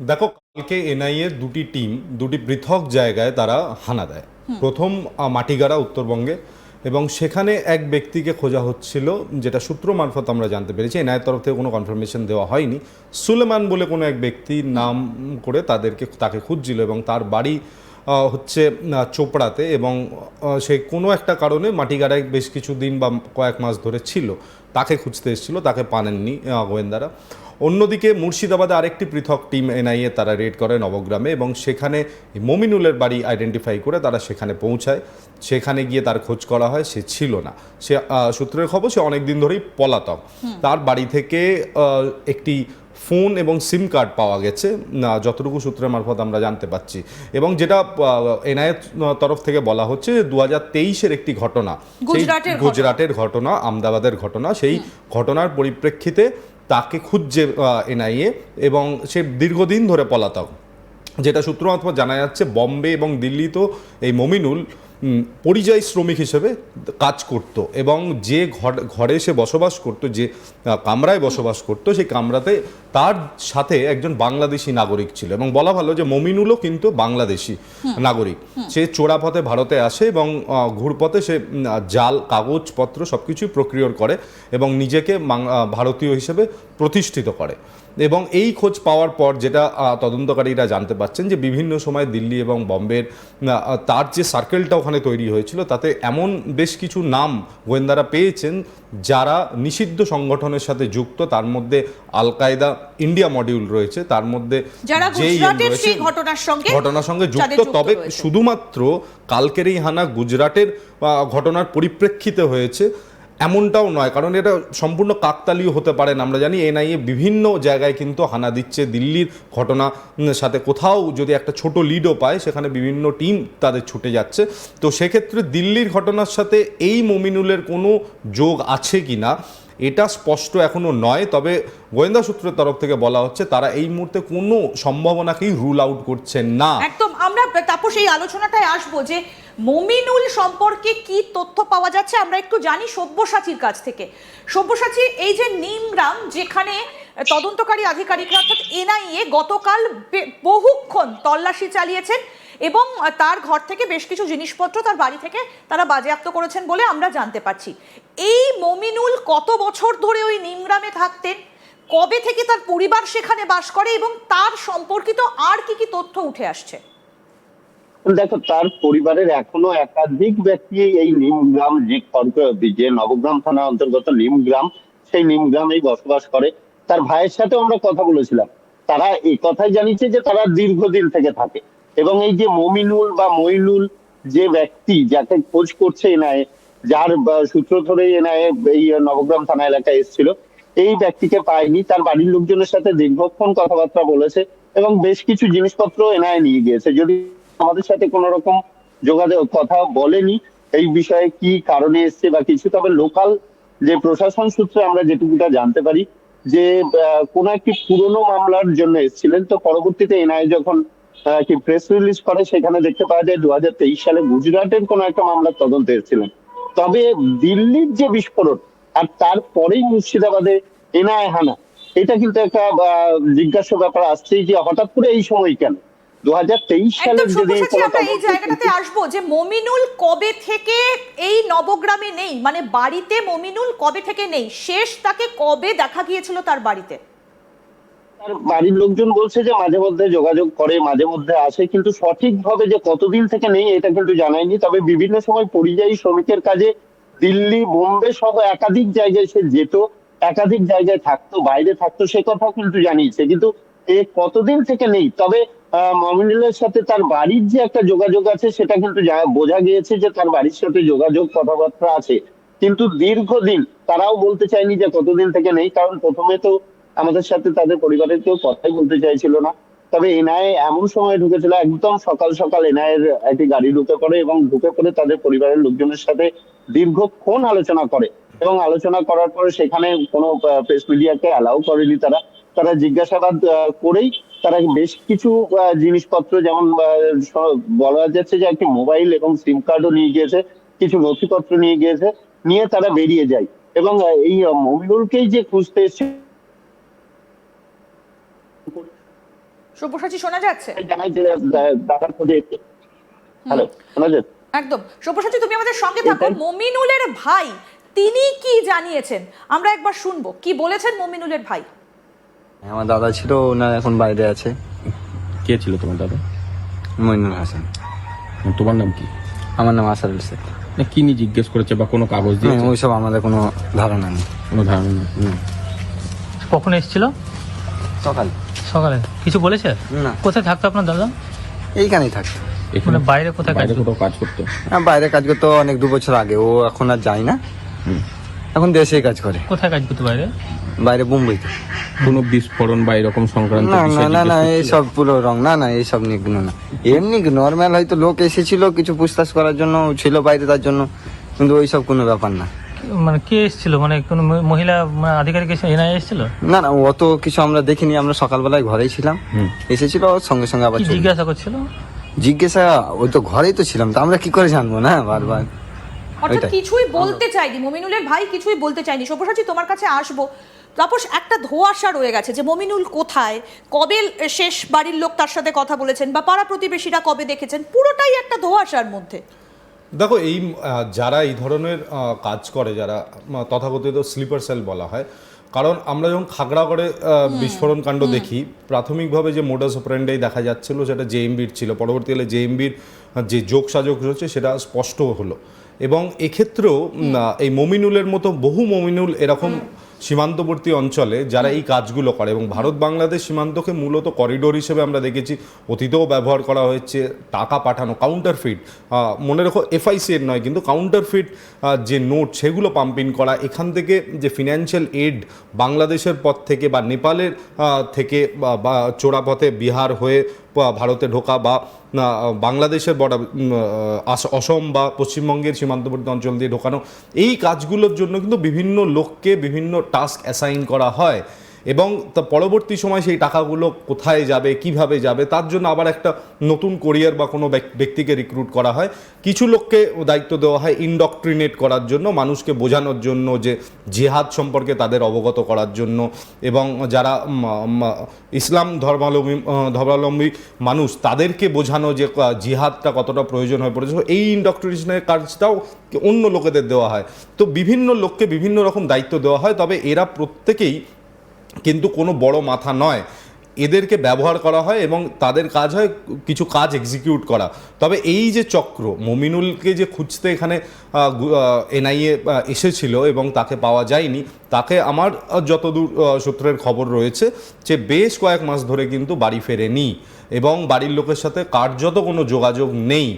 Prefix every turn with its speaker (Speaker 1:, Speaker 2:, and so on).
Speaker 1: দেখো কালকে এনআইএ দুটি টিম দুটি পৃথক জায়গায় তারা হানা দেয়। প্রথম মাটিগাড়া উত্তরবঙ্গে এবং সেখানে এক ব্যক্তিকে খোঁজা হচ্ছিল যেটা সূত্র মারফত আমরা জানতে পেরেছি। এনআইয়ের তরফ থেকে কোনো কনফার্মেশন দেওয়া হয়নি। সুলেমান বলে কোনো এক ব্যক্তি নাম করে তাদেরকে তাকে খুঁজছিল এবং তার বাড়ি হচ্ছে চোপড়াতে এবং সে কোনো একটা কারণে মাটিগাড়ায় বেশ কিছু দিন বা কয়েক মাস ধরে ছিল। তাকে খুঁজতে এসেছিল তাকে পানেননি গোয়েন্দারা। অন্যদিকে মুর্শিদাবাদে আরেকটি পৃথক টিম এনআইএ তারা রেড করে নবগ্রামে এবং সেখানে মমিনুলের বাড়ি আইডেন্টিফাই করে তারা সেখানে পৌঁছায়। সেখানে গিয়ে তার খোঁজ করা হয় সে ছিল না। সে সূত্রের খবর সে অনেকদিন ধরেই পলাতক। তার বাড়ি থেকে একটি ফোন এবং সিম কার্ড পাওয়া গেছে না, যতটুকু সূত্রের মারফত আমরা জানতে পাচ্ছি। এবং যেটা এনআইএ তরফ থেকে বলা হচ্ছে দু হাজার তেইশের একটি ঘটনা
Speaker 2: গুজরাটের ঘটনা।
Speaker 1: আমদাবাদের ঘটনা সেই ঘটনার পরিপ্রেক্ষিতে তাকে খুঁজছে এনআইএ এবং সে দীর্ঘদিন ধরে পলাতক। যেটা সূত্র মারফত জানা যাচ্ছে বম্বে এবং দিল্লিতেও এই মমিনুল পরিযায়ী শ্রমিক হিসেবে কাজ করত এবং যে ঘর ঘরে সে বসবাস করত যে কামরায় বসবাস করত সেই কামরাতে তার সাথে একজন বাংলাদেশি নাগরিক ছিল এবং বলা ভালো যে মমিনুলও কিন্তু বাংলাদেশি নাগরিক। সে চোরাপথে ভারতে আসে এবং ঘুরপথে সে জাল কাগজপত্র সব কিছুই প্রক্রিয়র করে এবং নিজেকে ভারতীয় হিসেবে প্রতিষ্ঠিত করে। এবং এই খোঁজ পাওয়ার পর যেটা তদন্তকারীরা জানতে পারছেন যে বিভিন্ন সময় দিল্লি এবং বম্বের তার যে সার্কেলটা ওখানে তৈরি হয়েছিল তাতে এমন বেশ কিছু নাম গোয়েন্দারা পেয়েছেন যারা নিষিদ্ধ সংগঠনের সাথে যুক্ত। তার মধ্যে আল কায়দা ইন্ডিয়া মডিউল রয়েছে তার মধ্যে
Speaker 2: ঘটনার সঙ্গে
Speaker 1: ঘটনার সঙ্গে যুক্ত। তবে শুধুমাত্র কালকের এই হানা গুজরাটের ঘটনার পরিপ্রেক্ষিতে হয়েছে। এমনটাও নয়, কারণ এটা সম্পূর্ণ কাকতালীয় হতে পারেন আমরা জানি এনআইএ বিভিন্ন জায়গায় কিন্তু হানা দিচ্ছে। দিল্লির ঘটনা সাথে কোথাও যদি একটা ছোট লিডও পায়, সেখানে বিভিন্ন টিম তাদের ছুটে যাচ্ছে। তো সেক্ষেত্রে দিল্লির ঘটনার সাথে এই মমিনুলের কোনো যোগ আছে কি না, এটা স্পষ্ট এখনও নয়। তবে গোয়েন্দা সূত্রের তরফ থেকে বলা হচ্ছে, তারা এই মুহূর্তে কোনো সম্ভাবনাকেই রুল আউট করছেন না।
Speaker 2: একদম, আমরা তাপস, এই আলোচনাটায় আসব যে মমিনুল সম্পর্কে কি তথ্য পাওয়া যাচ্ছে আমরা একটু জানি সব্যসাচীর কাছ থেকে। সব্যসাচী, এই যে নিমগ্রাম, যেখানে তদন্তকারী আধিকারিকরা, অর্থাৎ এনআইএ, গতকাল বহুক্ষণ তল্লাশি চালিয়েছেন এবং তার ঘর থেকে বেশ কিছু জিনিসপত্র তার বাড়ি থেকে তারা বাজেয়াপ্ত করেছেন বলে আমরা জানতে পারছি। এই মমিনুল কত বছর ধরে ওই নিমগ্রামে থাকতেন? কবে থেকে তার পরিবার সেখানে বাস করে এবং তার সম্পর্কিত আর কি কি তথ্য উঠে আসছে?
Speaker 3: দেখো, তার পরিবারের এখনও একাধিক ব্যক্তি এই নিমগ্রাম যে যে নবগ্রাম থানা অন্তর্গত নিমগ্রাম সেই নিমগ্রামেই বসবাস করে। তার ভাইয়ের সাথে আমরা কথা বলেছিলাম। তারা এই কথাই জানিয়েছে যে তারা দীর্ঘদিন থেকে থাকে। এবং এই যে মমিনুল বা মইনুল যে ব্যক্তি যাকে খোঁজ করছে এনআইএ, যার সূত্র ধরে এনআইএ এই নবগ্রাম থানা এলাকায় এসেছিল, এই ব্যক্তিকে পায়নি। তার বাড়ির লোকজনের সাথে দীর্ঘক্ষণ কথাবার্তা বলেছে এবং বেশ কিছু জিনিসপত্র এনআইএ নিয়ে গিয়েছে। যদি আমাদের সাথে কোন রকম যোগাযোগ, কথা বলেনি। এই বিষয়ে কি কারণে এসছে বা কিছু? তবে লোকাল যে প্রশাসন সূত্রে আমরা যেটুকুটা জানতে পারি, যে কোনো একটি পুরনো মামলার জন্য এসেছিলেন। তো পরবর্তীতে এনআইএ যখন কি প্রেস রিলিজ করে, সেখানে দেখতে পাওয়া যায় দু হাজার তেইশ সালে গুজরাটের কোনো একটা মামলার তদন্তে এসেছিলেন। তবে দিল্লির যে বিস্ফোরণ আর তারপরেই মুর্শিদাবাদে এনআইএ হানা, এটা কিন্তু একটা জিজ্ঞাসা ব্যাপার আসছেই যে হঠাৎ করে এই সময় কেন? সালের যদি
Speaker 2: এই জায়গাটাতে আসব যে মমিনুল কবে থেকে এই নবগ্রামে নেই? মানে বাড়িতে মমিনুল কবে থেকে নেই? শেষ তাকে কবে দেখা গিয়েছিল তার বাড়িতে?
Speaker 3: তার বাড়ির লোকজন বলছে যে মাঝে মধ্যে যোগাযোগ করে মাঝে মধ্যে আসে কিন্তু সঠিকভাবে যে কতদিন থেকে নেই এটা কিন্তু জানায়নি। তবে বিভিন্ন সময় পরিযায়ী শ্রমিকের কাজে দিল্লি বোম্বে সহ একাধিক জায়গায় সে যেত একাধিক জায়গায় থাকতো বাইরে থাকতো সে কথাও কিন্তু জানিয়েছে। কিন্তু এ কতদিন থেকে নেই? তবে মমিনুলের সাথে তার বাড়ির যে একটা যোগাযোগ আছে, সেটা কিন্তু বোঝা গিয়েছে যে তার বাড়ির সাথে যোগাযোগ, কথাবার্তা আছে। কিন্তু দীর্ঘদিন তারাও বলতে চায়নি যে কতদিন থেকে নেই, কারণ প্রথমে তো আমাদের সাথে তাদের পরিবারের কেউ কথাই বলতে চাইছিল না। তবে এনআইএ এমন সময় ঢুকেছিল, একদম সকাল সকাল এনআইএর একটি গাড়ি ঢুকে পড়ে এবং ঢুকে পড়ে তাদের পরিবারের লোকজনের সাথে দীর্ঘক্ষণ আলোচনা করে। এবং আলোচনা করার পরে সেখানে কোনো প্রেস মিডিয়াকে অ্যালাউ করেনি তারা। তারা জিজ্ঞাসাবাদ করেই তারা বেশ কিছু জিনিসপত্র যেমন বলা যাচ্ছে যে একটি মোবাইল এবং সিম কার্ডও নিয়ে গিয়েছে কিছু নথিপত্র নিয়ে গিয়েছে নিয়ে তারা বেরিয়ে যায়। এবং এই মমিনুলকেই যে খুঁজতে এসছে
Speaker 2: সব্যসাচী শোনা যাচ্ছে?
Speaker 3: হ্যালো শোনা যাচ্ছে?
Speaker 2: একদম। সব্যসাচী তুমি আমাদের সঙ্গে থাকো। মমিনুলের ভাই তিনি কি জানিয়েছেন? আমরা একবার শুনব। কি বলেছেন মমিনুলের ভাই?
Speaker 4: আমার দাদা ছিল ওনার এখন বাইরে আছে।
Speaker 5: কে ছিল তোমার দাদা?
Speaker 4: মইনুল হাসান।
Speaker 5: তোমার নাম কি?
Speaker 4: আমার নাম আসারুল শেখ।
Speaker 5: না কি নিয়ে জিজ্ঞেস করেছে বা কোনো কাগজ দিয়ে
Speaker 4: হ্যাঁ, ওইসব আমাদের কোনো ধারণা নেই।
Speaker 5: কোনো ধারণা নেই।
Speaker 6: কখন এসেছিল?
Speaker 4: সকাল।
Speaker 6: সকালে। কিছু বলেছে?
Speaker 4: না।
Speaker 6: কোথায় থাকতো আপনার দাদা?
Speaker 4: এইখানেই থাকতো।
Speaker 5: এখানে?
Speaker 6: মানে বাইরে কোথায় কাজ করতো?
Speaker 5: কাজ করতো?
Speaker 4: হ্যাঁ, বাইরে কাজ করতো অনেক দু বছর আগে। ও এখন আর যায় না।
Speaker 5: হুম।
Speaker 4: এখন দেশেই কাজ করে।
Speaker 6: কোথায় কাজ করতো বাইরে
Speaker 4: বাইরে মুম্বইতে
Speaker 5: কোনো বিস্ফোরণ বা এরকম সংক্রান্ত
Speaker 4: না না না না এইসব পুরো রং না না এইসব নিগ্ন না। এমনি নর্মাল হয়তো লোক এসেছিল কিছু পুছতাছ করার জন্য ছিল বাইরে তার জন্য কিন্তু ওইসব কোনো ব্যাপার না।
Speaker 6: মানে কে এসেছিল? মানে কোনো মহিলা মানে আধিকারিক এসে এনআই এসেছিল?
Speaker 4: না না অত কিছু আমরা দেখিনি আমরা সকালবেলায় ঘরেই ছিলাম। এসেছিল ওর সঙ্গে সঙ্গে আবার।
Speaker 6: জিজ্ঞাসা করছিল?
Speaker 4: জিজ্ঞাসা ওই তো ঘরেই তো ছিলাম তো আমরা কি করে জানব না বারবার?
Speaker 2: অর্থাৎ কিছুই বলতে চাইনি। মমিনুলের ভাই কিছুই বলতে চাইনি। সব্যসাচী তোমার কাছে আসব। তাপস একটা ধোঁয়াশা রয়ে গেছে যে মমিনুল কোথায়? কবে শেষ বাড়ির লোক তার সাথে কথা বলেছেন বা পাড়া প্রতিবেশীরা কবে দেখেছেন? পুরোটাই একটা ধোঁয়াশার মধ্যে।
Speaker 1: দেখো এই যারা এই ধরনের কাজ করে যারা তথাকথিত স্লিপার সেল বলা হয় কারণ আমরা যখন খাগড়া করে বিস্ফোরণ কাণ্ড দেখি প্রাথমিকভাবে যে মোডাস অপারেন্ডাই দেখা যাচ্ছিল সেটা জেএমবির ছিল। পরবর্তীকালে জেএমবির যে যোগ সাজক রয়েছে সেটা স্পষ্ট হলো। এবং এক্ষেত্রেও এই মমিনুলের মতো বহু মমিনুল এরকম সীমান্তবর্তী অঞ্চলে যারা এই কাজগুলো করে এবং ভারত বাংলাদেশ সীমান্তকে মূলত করিডোর হিসেবে আমরা দেখেছি অতীতেও ব্যবহার করা হয়েছে টাকা পাঠানো কাউন্টার ফিট মনে রেখো এফআইসি এর নয় কিন্তু কাউন্টার ফিট যে নোট সেগুলো পাম্পিং করা এখান থেকে যে ফিনান্সিয়াল এড বাংলাদেশের পথ থেকে বা নেপালের থেকে বা- চোরাপথে বিহার হয়ে ভারতে ঢোকা বা বাংলাদেশের বর্ডার অসম বা পশ্চিমবঙ্গের সীমান্তবর্তী অঞ্চল দিয়ে ঢোকানো, এই কাজগুলোর জন্য কিন্তু বিভিন্ন লোককে বিভিন্ন টাস্ক অ্যাসাইন করা হয়। এবং তা পরবর্তী সময় সেই টাকাগুলো কোথায় যাবে, কীভাবে যাবে, তার জন্য আবার একটা নতুন কোরিয়ার বা কোনো ব্যক- ব্যক্তিকে রিক্রুট করা হয়। কিছু লোককে দায়িত্ব দেওয়া হয় ইনডক্ট্রিনেট করার জন্য, মানুষকে বোঝানোর জন্য যে জেহাদ সম্পর্কে তাদের অবগত করার জন্য এবং যারা ইসলাম ধর্মাবলম্বী ধর্মাবলম্বী মানুষ, তাদেরকে বোঝানো যে জিহাদটা কতটা প্রয়োজন হয়ে পড়েছে। এই ইনডক্ট্রিনেশনের কাজটাও অন্য লোকেদের দেওয়া হয়। তো বিভিন্ন লোককে বিভিন্ন রকম দায়িত্ব দেওয়া হয়, তবে এরা প্রত্যেকেই কিন্তু কোনো বড় মাথা নয়। এদেরকে ব্যবহার করা হয় এবং তাদের কাজ হয় কিছু কাজ এক্সিকিউট করা। তবে এই যে চক্র, মমিনুলকে যে খুঁজতে এখানে এনআইএ এসেছিল এবং তাকে পাওয়া যায়নি, তাকে আমার যতদূর সূত্রের খবর রয়েছে যে বেশ কয়েক মাস ধরে কিন্তু বাড়ি ফেরেনি এবং বাড়ির লোকের সাথে কার্যত কোনো যোগাযোগ নেই।